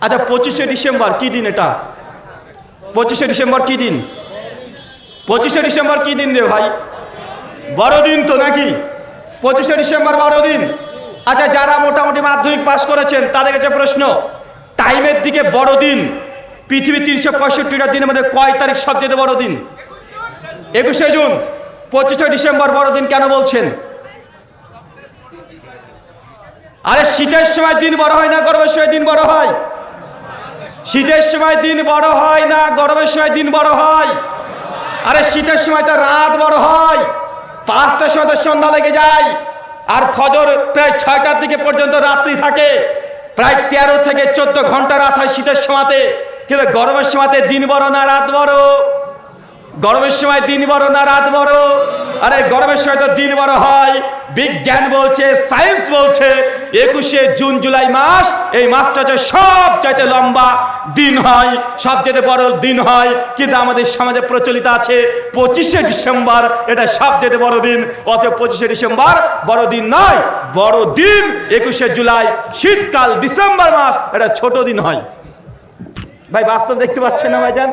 আচ্ছা পঁচিশে ডিসেম্বর কি দিন এটা? পঁচিশে ডিসেম্বর কি দিন? পঁচিশে ডিসেম্বর কি দিন রে ভাই? বড়দিন তো নাকি? পঁচিশে ডিসেম্বর বড় দিন। আচ্ছা যারা মোটামুটি মাধ্যমিক পাস করেছেন, তাদের কাছে প্রশ্ন, টাইমের দিকে বড় দিন, পৃথিবীর তিনশো পঁয়ষট্টিটা দিনের মধ্যে কয় তারিখ সবচেয়ে বড় দিন? একুশে জুন, পঁচিশে ডিসেম্বর বড়দিন কেন বলছেন? আরে শীতের সময় দিন বড় হয় না, গরমের সময় দিন বড় হয়? শীতের সময় দিন বড় হয় না, গরমের সময় দিন বড় হয়। আরে শীতের সময় তো রাত বড় হয়। পাঁচটার সময় তো সন্ধ্যা লেগে যায়। আর ফজর প্রায় ছয়টার দিকে পর্যন্ত রাত্রি থাকে। প্রায় তেরো থেকে চোদ্দ ঘণ্টা রাত হয় শীতের সময়তে। কিন্তু গরমের সময়তে দিন বড় না, রাত বড়। গরমের সময় দিন বড় না, রাত বড়। আরে গরমের সময় তো দিন বড় হয়। বিজ্ঞান বলছে, সায়েন্স বলছে, একুশে জুন জুলাই মাস, এই মাসটা হচ্ছে সব চাইতে লম্বা দিন হয় সবচেয়ে বড় দিন হয়। কিন্তু আমাদের সমাজে প্রচলিত আছে পঁচিশে ডিসেম্বর, এটা সবচেয়ে বড় দিন। অথবা পঁচিশে ডিসেম্বর বড় দিন নয়, বড় দিন একুশে জুলাই। শীতকাল ডিসেম্বর মাস, এটা ছোট দিন হয়। ভাই, বাস্তব দেখতে পাচ্ছেন না ভাইজান?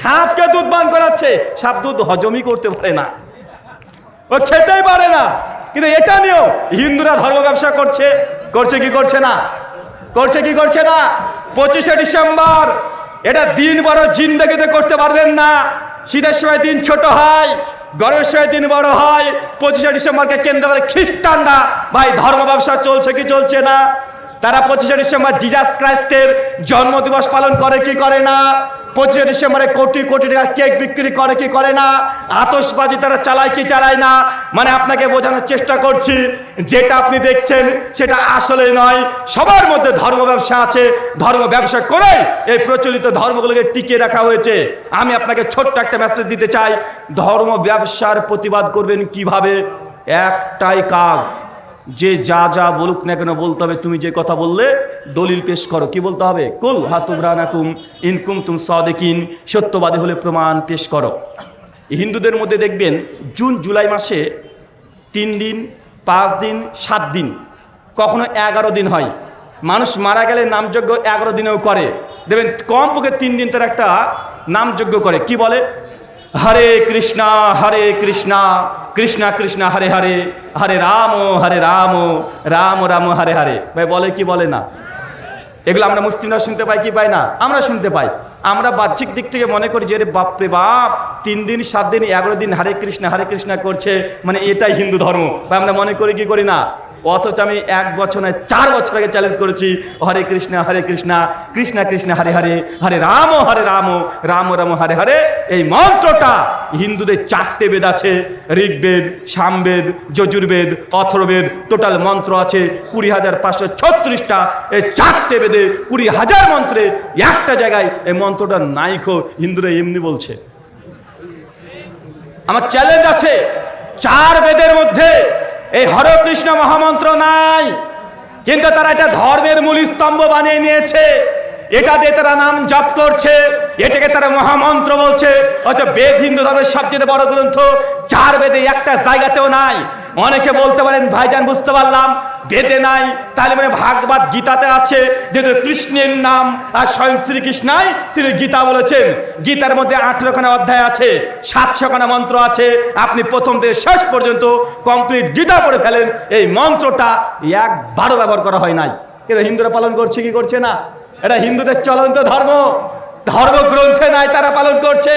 সাপকে দুধ পান করাচ্ছে, সাপ দুধ হজমই করতে পারে না। ও খেতেই পারে না। কিন্তু এটা নিয়েও হিন্দুরা ধর্ম ব্যবসা করছে। করছে কি করছে না? করছে কি করছে না? পঁচিশে ডিসেম্বর। এটা দিন বড় জিন্দগিতে করতে পারবেন না। শীতের সময় দিন ছোট হয়, গরমের সময় দিন বড় হয়। পঁচিশে ডিসেম্বরকে কেন্দ্র করে খ্রিস্টানরা, ভাই, ধর্ম ব্যবসা চলছে কি চলছে না? তারা পঁচিশে ডিসেম্বর জিজাস ক্রাইস্টের জন্মদিবস পালন করে কি করে না? পঁচিশে ডিসেম্বরে কোটি কোটি টাকা কেক বিক্রি করে, কি করে না? আতসবাজি তারা চালায় কি চালায় না? মানে আপনাকে বোঝানোর চেষ্টা করছি, যেটা আপনি দেখছেন সেটা আসলে নয়। সবার মধ্যে ধর্ম ব্যবসা আছে, ধর্ম ব্যবসা করে এই প্রচলিত ধর্মগুলোকে টিকিয়ে রাখা হয়েছে। আমি আপনাকে ছোট্ট একটা মেসেজ দিতে চাই, ধর্ম ব্যবসার প্রতিবাদ করবেন কীভাবে? একটাই কাজ, যে যা যা বলুক না কেন বলতে হবে, তুমি যে কথা বললে দলিল পেশ করো, কি বলতে হবে? কুল হাতুবরানাকুম ইনকুম তুম সদেকিন, সত্যবাদী হলে প্রমাণ পেশ করো। হিন্দুদের মধ্যে দেখবেন, জুন জুলাই মাসে তিন দিন, পাঁচ দিন, সাত দিন, কখনো এগারো দিন হয়। মানুষ মারা গেলে নামযজ্ঞ এগারো দিনেও করে। দেখবেন, কমপক্ষে তিন দিন তার একটা নামযজ্ঞ করে। কি বলে? হরে কৃষ্ণা হরে কৃষ্ণা কৃষ্ণা কৃষ্ণা, হরে হরে হরে রাম হরে রাম রাম রাম, হরে হরে। ভাই, বলে কি বলে না? এগুলো আমরা মুসলিমরা শুনতে পাই, কি পাই না? আমরা শুনতে পাই। আমরা বাহ্যিক দিক থেকে মনে করি যে রে বাপরে বাপ, তিন দিন, সাত দিন, এগারো দিন, হরে কৃষ্ণ হরে কৃষ্ণ করছে। মানে এটাই হিন্দু ধর্ম। বা আমরা মনে করি, কি করি না? অথচ আমি এক বছর নয়, চার বছর আগে চ্যালেঞ্জ করেছি, হরে কৃষ্ণ হরে কৃষ্ণ কৃষ্ণ কৃষ্ণ, হরে হরে হরে রাম হরে রাম রাম রাম, হরে হরে। এই মন্ত্রটা হিন্দুদের চারটে বেদ আছে, ঋগ্বেদ, সামবেদ, যজুর্বেদ, অথর্বেদ টোটাল মন্ত্র আছে কুড়ি হাজার পাঁচশো ছত্রিশটা। এই চারটে বেদে কুড়ি হাজার মন্ত্রে একটা জায়গায় এই মন্ত্রটা নাইকো হিন্দুরা এমনি বলছে। আমার চ্যালেঞ্জ আছে, চার বেদের মধ্যে এই হরে কৃষ্ণ মহামন্ত্র নাই। কিন্তু তারা এটা ধর্মের মূল স্তম্ভ বানিয়ে নিয়েছে। এটা দিয়ে তারা নাম জপ করছে, এটাকে তারা মহামন্ত্র বলছে। অথচ বেদ হিন্দু ধর্মের সবচেয়ে বড় গ্রন্থ চার বেদে একটা জায়গাতেও নাই। অনেকে বলতে পারেন, ভাইজান, বুঝতে পারলাম, বেদে নাই। তাহলে মানে ভাগবত গীতাতে আছে, যেহেতু কৃষ্ণের নাম আর স্বয়ং শ্রীকৃষ্ণাই তিনি গীতা বলেছেন। গীতার মধ্যে আঠেরোখানা অধ্যায় আছে, সাতশোখানা মন্ত্র আছে। আপনি প্রথম থেকে শেষ পর্যন্ত কমপ্লিট গীতা পড়ে ফেলেন। এই মন্ত্রটা একবারও ব্যবহার করা হয় নাই। কিন্তু হিন্দুরা পালন করছে, কি করছে না? এটা হিন্দুদের চলন্ত ধর্ম। ধর্মগ্রন্থে নাই, তারা পালন করছে।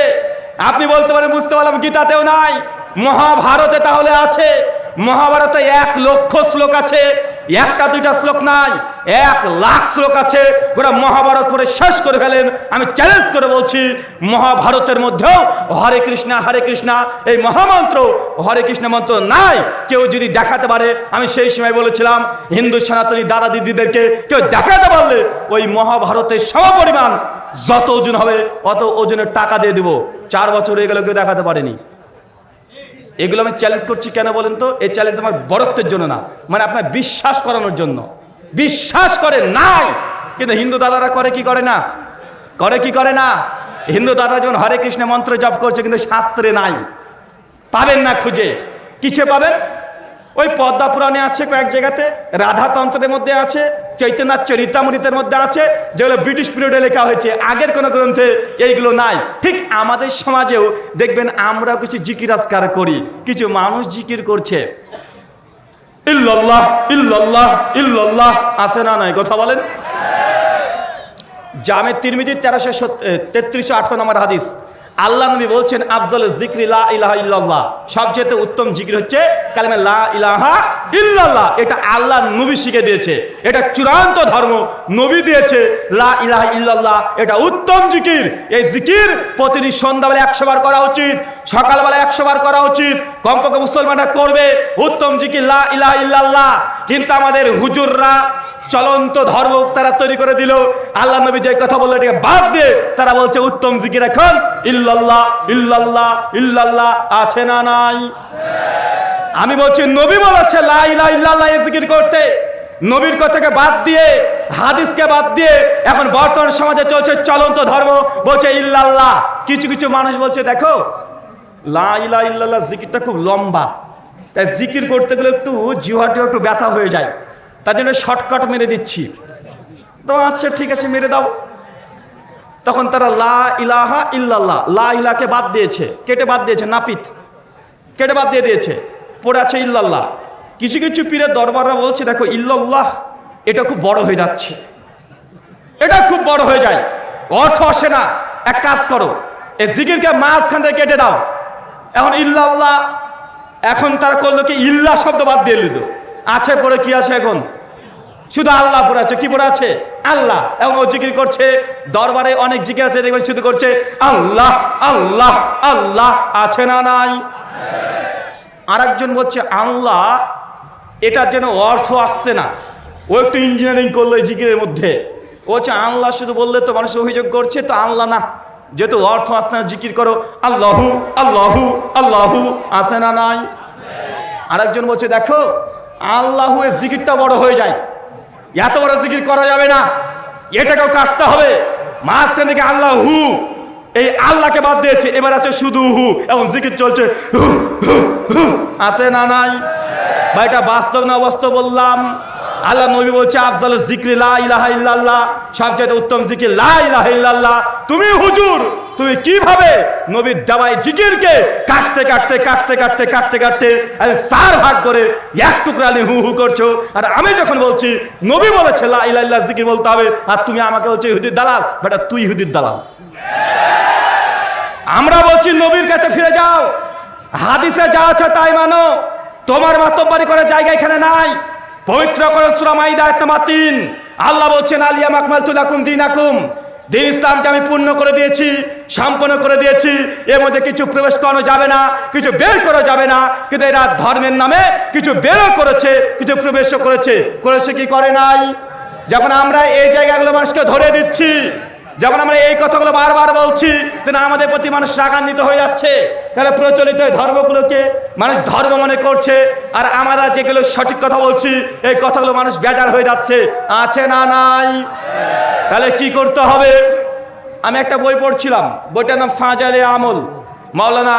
আপনি বলতে পারেন, বুঝতে পারলাম, গীতাতেও নাই। মহাভারতে তাহলে আছে। মহাভারতে এক লক্ষ শ্লোক আছে। একটা, দুইটা শ্লোক নাই, এক লাখ শ্লোক আছে, গোটা মহাভারত পরে শেষ করে ফেলেন। আমি চ্যালেঞ্জ করে বলছি, মহাভারতের মধ্যেও হরে কৃষ্ণা হরে কৃষ্ণা, এই মহামন্ত্র, হরে কৃষ্ণ মন্ত্র নাই। কেউ যদি দেখাতে পারে, আমি সেই সময় বলেছিলাম, হিন্দু সনাতনী দাদা দিদিদেরকে কেউ দেখাতে পারলে ওই মহাভারতের সমপরিমাণ যত ওজন হবে, অত ওজনের টাকা দিয়ে দিব। চার বছর হয়ে এগুলো কেউ দেখাতে পারেনি। এগুলো আমি চ্যালেঞ্জ করছি কেন বলেন তো? এই চ্যালেঞ্জ আমার বরত্বের জন্য না মানে আপনার বিশ্বাস করানোর জন্য। বিশ্বাস করে নাই। কিন্তু হিন্দু দাদারা করে কি করে না? করে কি করে না? হিন্দু দাদা যখন হরে কৃষ্ণ মন্ত্র জপ করছে, কিন্তু শাস্ত্রে নাই। পাবেন না খুঁজে। কিছু পাবেন? ওই পদ্মা পুরাণে আছে কয়েক জায়গাতে, রাধাতন্ত্রের মধ্যে আছে চৈতন্য চরিতামৃতের মধ্যে আছে, যেগুলো ব্রিটিশ পিরিয়ডে লেখা হয়েছে। আগের কোনো গ্রন্থে এইগুলো নাই। ঠিক আমাদের সমাজেও দেখবেন আমরাও কিছু জিকির আজকার করি, কিছু মানুষ জিকির করছে। ইল্লাল্লাহ ইল্লাল্লাহ ইল্লাল্লাহ। আছে না নাই? কথা বলেন। জামে তিরমিজি তেরোশো তেত্রিশশো আঠারো নম্বর হাদিস। আল্লাহ নবী বলছেন, আফজল জিক্রি লা ইলাহা ইল্লাল্লাহ। সবচেয়ে উত্তম জিকির হচ্ছে কালেমে লা ইলাহা ইল্লাল্লাহ। এটা আল্লাহ নবী শিখে দিয়েছে। এটা চূড়ান্ত ধর্ম নবী দিয়েছে লা ইলাহা ইল্লাল্লাহ। এটা উত্তম জিকির এই জিকির প্রতিদিন সন্ধ্যাবেলা একশো বার করা উচিত, সকালবেলা একশো বার করা উচিত। কমপক্ষে মুসলমানরা করবে, উত্তম জিকির লা ইলাহা ইল্লাল্লাহ। কিন্তু আমাদের হুজুররা চলন্ত ধর্ম তারা তৈরি করে দিল। আল্লাহ নবী যে কথা বলল, এটাকে বাদ দিয়ে তারা বলছে, উত্তম জিকির এখন। ইল্লাল্লাহ ইল্লাল্লাহ ইল্লাল্লাহ, আছে না নাই? আমি বলছি, নবী বলেছে, লা ইলাহা ইল্লাল্লাহ জিকির করতে। নবীর কথাকে বাদ দিয়ে, হাদিসকে বাদ দিয়ে, এখন বর্তমান সমাজে চলছে চলন্ত ধর্ম, বলছে, ইল্লাল্লাহ। কিছু কিছু মানুষ বলছে, দেখো, লা ইলাহা ইল্লাল্লাহ জিকিরটা খুব লম্বা। তাই জিকির করতে গেলে একটু জিহাটিও একটু ব্যথা হয়ে যায়। তার জন্য শর্টকাট মেরে দিচ্ছি। তো আচ্ছা ঠিক আছে, মেরে দাও। তখন তারা লা ইলাহা ইল্লাল্লাহ, লা ইলাকে বাদ দিয়েছে। কেটে বাদ দিয়েছে, নাপিত। কেটে বাদ দিয়ে দিয়েছে, পড়ে আছে ইল্লাল্লাহ। কিছু কিছু পীরের দরবাররা বলছে, দেখো, ইল্লাল্লাহ, এটা খুব বড় হয়ে যাচ্ছে। এটা খুব বড় হয়ে যায়। অর্থ আসে না। এক কাজ করো, এই জিকিরকে মাঝখান থেকে কেটে দাও। এখন ইল্লাল্লাহ, এখন তারা করল কি? ইল্লা শব্দ বাদ দিয়ে দিল। আছে পরে কি আছে এখন? শুধু আল্লাহ পরে আছে, কি পরে আছে? আল্লাহ। এবং ও জিকির করছে, দরবারে অনেক জিকির আছে, দেখবেন শুধু করছে, আল্লাহ আল্লাহ আল্লাহ, আছে না নাই? আরেকজন বলছে, আল্লাহ, এটার যেন অর্থ আসছে না। ও একটু ইঞ্জিনিয়ারিং করল এই জিকিরের মধ্যে। ও হচ্ছে আল্লাহ শুধু বললে তো মানুষ অভিযোগ করছে, তো আল্লাহ না। যেহেতু অর্থ আসছে না, জিকির করো, আল্লাহু আল্লাহু আল্লাহু আসে না নাই? আরেকজন বলছে, দেখো আল্লাহু এর জিকিরটা বড় হয়ে যায়। এত বড় জিকির করা যাবে না। এটাকেও কাটতে হবে। মাঝখান থেকে আল্লাহ হু এই আল্লাহকে বাদ দিয়েছে। এবার আছে শুধু হু এবং জিকির চলছে হু, হু, হু। আছে না নাই? বা এটা বাস্তব না অবাস্তব বললাম। আল্লাহ নবী বলছে আফজাল জিক্রি লা ইলাহা ইল্লাল্লাহ। সবচেয়ে উত্তম জিকির লা ইলাহা ইল্লাল্লাহ। তুমি হুজুর। তুমি কীভাবে নবীর দাওয়াই জিকিরকে কাটতে কাটতে কাটতে কাটতে কাটতে কাটতে আরে চার ভাগ করে এক টুকরা নিয়ে হু হু করছ? আর আমি যখন বলছি, নবী বলেছে, লা ইলাহা ইল্লাল্লাহ জিকির বলতে হবে, আর তুমি আমাকে বলছো ইহুদির দালাল বেটা, তুই ইহুদির দালাল। আমরা বলছি, নবীর কাছে ফিরে যাও। হাদিসে যা আছে তাই মানো। তোমার মাতব্বারি করার জায়গা এখানে নাই। পবিত্র করে সুরা মাইদা তিন। আল্লাহ বলছেন আলিয়া মাকমাল তুলাকুম দিনাকুম। দিন ইসলামকে আমি পূর্ণ করে দিয়েছি, সম্পন্ন করে দিয়েছি। এর মধ্যে কিছু প্রবেশ করানো যাবে না, কিছু বের করা যাবে না। কিন্তু এরা ধর্মের নামে কিছু বেরও করেছে, কিছু প্রবেশও করেছে। করেছে কি করে নাই? যখন আমরা এই জায়গাগুলো মানুষকে ধরে দিচ্ছি, যখন আমরা এই কথাগুলো বারবার বলছি তাহলে আমাদের প্রতি মানুষ রাগান্বিত হয়ে যাচ্ছে, তাহলে প্রচলিত ধর্মগুলোকে মানুষ ধর্ম মনে করছে। আর আমরা যেগুলো সঠিক কথা বলছি, এই কথাগুলো মানুষ বেজার হয়ে যাচ্ছে। আছে না নাই? তাহলে কি করতে হবে? আমি একটা বই পড়ছিলাম, বইটার নাম ফাজারে আমল। মাওলানা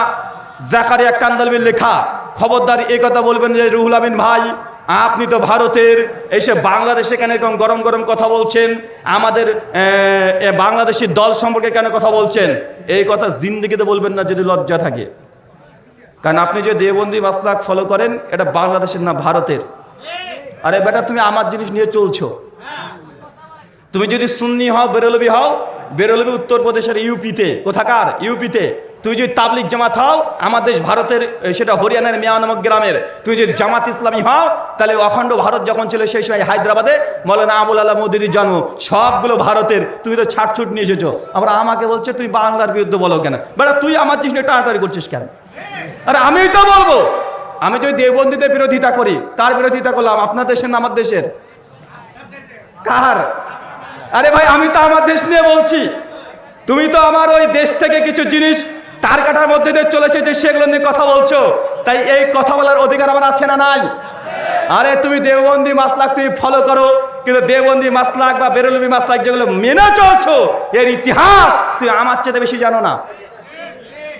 জাকারিয়া কান্দালবির লেখা। খবরদার এই কথা বলবেন যে, রুহুল আমিন ভাই, আপনি তো ভারতের, এসে বাংলাদেশে কেন এরকম গরম গরম কথা বলছেন? আমাদের বাংলাদেশি দল সম্পর্কে কেন কথা বলছেন? এই কথা জিন্দিগিতে বলবেন না যদি লজ্জা থাকে। কারণ আপনি যে দেবন্দি মাসলাক ফলো করেন, এটা বাংলাদেশের না, ভারতের। আরে বেটা, তুমি আমার জিনিস নিয়ে চলছো। তুমি যদি সুন্নি হও, বেরলবি হও, বেরলবি উত্তরপ্রদেশের ইউপিতে। কোথাকার? ইউপিতে। তুমি যদি তাবলিক জামাত হও, আমার দেশ ভারতের সেটা হরিয়ানার মিয়া নামক গ্রামের। তুমি যদি জামাত ইসলামী হও, তাহলে অখণ্ড ভারত যখন ছিল, সেই সময় হায়দ্রাবাদে মৌলানা আবুল আল্লাহ মোদির জন্ম। সবগুলো ভারতের। তুমি তো ছাটছুট নিয়ে এসেছ। আবার আমাকে বলছে, তুমি বাংলার বিরুদ্ধে বলো কেন? বেটা, তুই আমার জিনিস নিয়ে টানাটানি করছিস কেন? আরে, আমিই তো বলব। আমি যদি দেববন্দিদের বিরোধিতা করি, কার বিরোধিতা করলাম? আপনার দেশের না আমার দেশের? কার? আরে ভাই, আমি তো আমার দেশ নিয়ে বলছি। তুমি তো আমার ওই দেশ থেকে কিছু জিনিস তার কাটার মধ্যে দিয়ে চলে এসেছে, সেগুলো নিয়ে কথা বলছো। তাই এই কথা বলার অধিকার আমার আছে না নাই? আরে তুমি দেওবন্দি মাসলাক তুমি ফলো করো, কিন্তু দেওবন্দি মাসলাক বা বেরলবি মাসলাক যেগুলো মেনে চলছো, এর ইতিহাস তুমি আমার চেয়ে বেশি জানো না।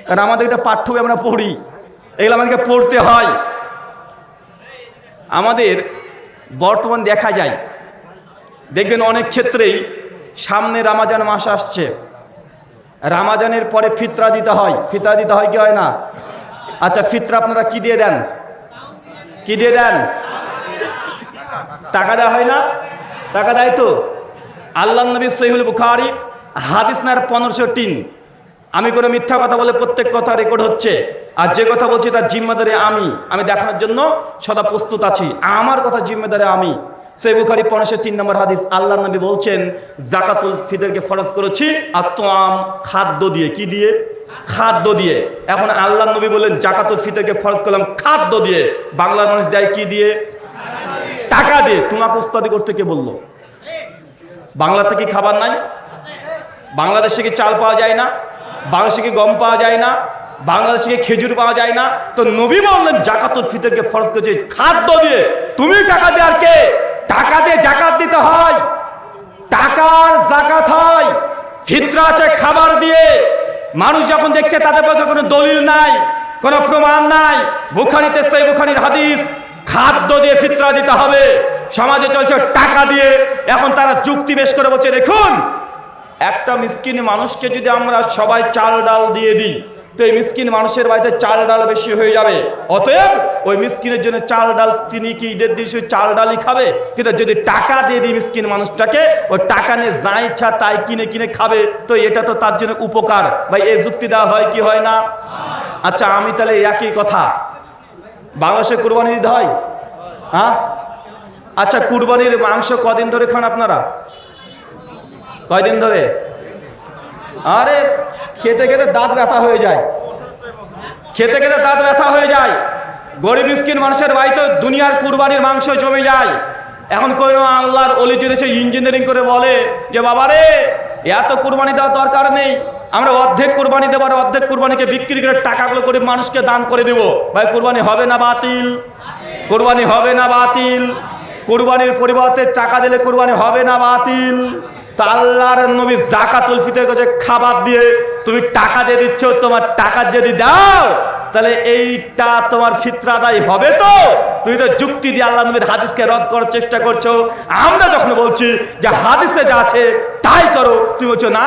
কারণ আমাদের এটা পাঠ্য আমরা পড়ি, এগুলো আমাদেরকে পড়তে হয়। আমাদের বর্তমান দেখা যায় দেখবেন অনেক ক্ষেত্রেই সামনে রামাজান মাস আসছে। রামাজানের পরে ফিতরা দিতে হয়। ফিতরা দিতে হয় কি হয় না? আচ্ছা ফিতরা আপনারা কি দিয়ে দেন? কি দিয়ে দেন? টাকা দেওয়া হয় না? টাকা দেয় তো? আল্লাহ নবী সহিহুল বুখারি হাদিস নার পনেরোশো টিন আমি কোনো মিথ্যা কথা বলে প্রত্যেক কথা রেকর্ড হচ্ছে। আর যে কথা বলছি তার জিম্মাদারে আমি। আমি দেখানোর জন্য সদা প্রস্তুত আছি। আমার কথা জিম্মেদারে আমি। সেই বুখারি পনেরোশো তিন নম্বর হাদিস আল্লাহ নবী বলছেন, জাকাতুল ফিতরকে ফরজ করেছি আর তোয়াম খাদ্য দিয়ে। কি দিয়ে? খাদ্য দিয়ে। এখন আল্লাহ নবী বললেন, জাকাতুল ফিতরকে ফরজ করলাম খাদ্য দিয়ে। বাংলার মানুষ দেয় কি দিয়ে? টাকা দিয়ে। তোমাকে উস্তাদি করতে কে বলল? বাংলাতে কি খাবার নাই? বাংলাদেশে কি চাল পাওয়া যায় না? বাংলাদেশে কি গম পাওয়া যায় না? বাংলাদেশে কি খেজুর পাওয়া যায় না? তো নবী বললেন, জাকাতুল ফিতরকে ফরজ করেছে খাদ্য দিয়ে। তুমি টাকা দিয়ে আর কে? টাকা দিয়ে জাকাত দিতে হয়। টাকার জাকাত হয়। ফিতরা আছে খাবার দিয়ে। মানুষ যখন দেখছে তাদের পক্ষে কোনো দলিল নাই, কোনো প্রমাণ নাই, বুখারিতে সেই বুখারির হাদিস, খাদ্য দিয়ে ফিতরা দিতে হবে। সমাজে চলছে টাকা দিয়ে। এখন তারা যুক্তি বেশ করে বলছে, দেখুন, একটা মিসকিন মানুষকে যদি আমরা সবাই চাল ডাল দিয়ে দিই তো এই মিসকিন মানুষের বাড়িতে চাল ডাল বেশি হয়ে যাবে। অতএব ওই মিসকিনের জন্য চাল ডাল তিনি কি ঈদের দিন শুধু চাল ডালই খাবে? কিন্তু যদি টাকা দিয়ে দিই মিসকিন মানুষটাকে, ওই টাকা নিয়ে যা ইচ্ছা তাই কিনে কিনে খাবে। তো এটা তো তার জন্য উপকার। ভাই, এই যুক্তি দেওয়া হয় কি হয় না? আচ্ছা আমি তাহলে একই কথা। বাংলাদেশে কুরবানি দিতে হয়? হ্যাঁ? আচ্ছা কুরবানির মাংস কদিন ধরে খান আপনারা? কয়দিন ধরে? আরে, খেতে খেতে দাঁত ব্যথা হয়ে যায়। খেতে খেতে দাঁত ব্যথা হয়ে যায়। গরিব মিসকিন মানুষের বাড়িতে দুনিয়ার কুরবানির মাংস জমে যায়। এখন কোনো আল্লাহর অলি এসে ইঞ্জিনিয়ারিং করে বলে যে বাবা রে এত কুরবানি দেওয়ার দরকার নেই। আমরা অর্ধেক কুরবানি দেবার অর্ধেক কুরবানিকে বিক্রি করে টাকাগুলো করে মানুষকে দান করে দেবো। ভাই, কুরবানি হবে না বাতিল। কুরবানি হবে না বাতিল। কুরবানির পরিবর্তে টাকা দিলে কুরবানি হবে না বাতিল। আল্লাহর নবী জাকাতুল ফিতর কাছে খাবার দিয়ে তুমি টাকা দিয়ে দিচ্ছ, তোমার টাকা যদি দাও, তাহলে এইটা তোমার ফিতরা আদায় হবে তো? তুমি তো যুক্তি দিয়ে আল্লাহ নবীর হাদিসকে রদ করার চেষ্টা করছ। আমরা যখন বলছি যে হাদিসে যা আছে তাই করো, তুমি বলছো, না,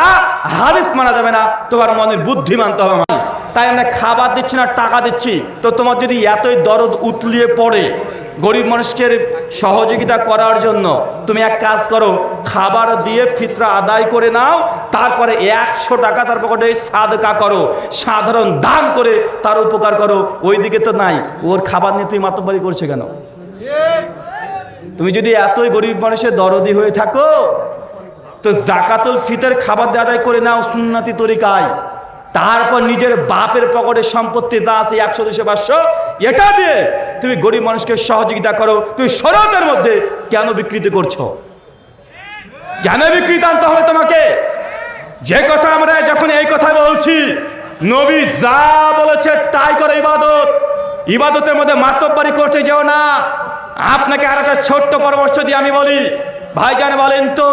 হাদিস মানা যাবে না, তোমার মনের বুদ্ধি মানতে হবে। তাই আমরা খাবার দিচ্ছি না, টাকা দিচ্ছি। তো তোমার যদি এতই দরদ উতলিয়ে পড়ে গরিব মানুষকে সহযোগিতা করার জন্য তুমি এক কাজ করো, খাবার দিয়ে ফিতরা আদায় করে নাও, তারপরে একশো টাকা তার পকেটে সাদকা করো, সাধারণ দান করে তার উপকার করো। ওই দিকে তো নাই, ওর খাবার নিয়ে তুই মাতব্বারি করছে কেন? তুমি যদি এতই গরিব মানুষের দরদি হয়ে থাকো, তো জাকাতুল ফিতর খাবার দিয়ে আদায় করে নাও সুন্নতি তরিকায়। তারপর নিজের বাপের পকেটে সম্পত্তি যা আছে একশো, দুশো, পাঁচশো, এটা দিয়ে তুমি গরিব মানুষকে সহযোগিতা করো, তুমি শরতের মধ্যে কেন বিকৃতি করছ? কেন বিকৃতি আনতে হবে তোমাকে? যে কথা আমরা যখন এই কথা বলছি, নবী যা বলেছে তাই করে ইবাদত। ইবাদতের মধ্যে মাতব্বারি করতে যেও না। আপনাকে আর একটা ছোট্ট পরামর্শ দিয়ে আমি বলি, ভাইজান বলেন তো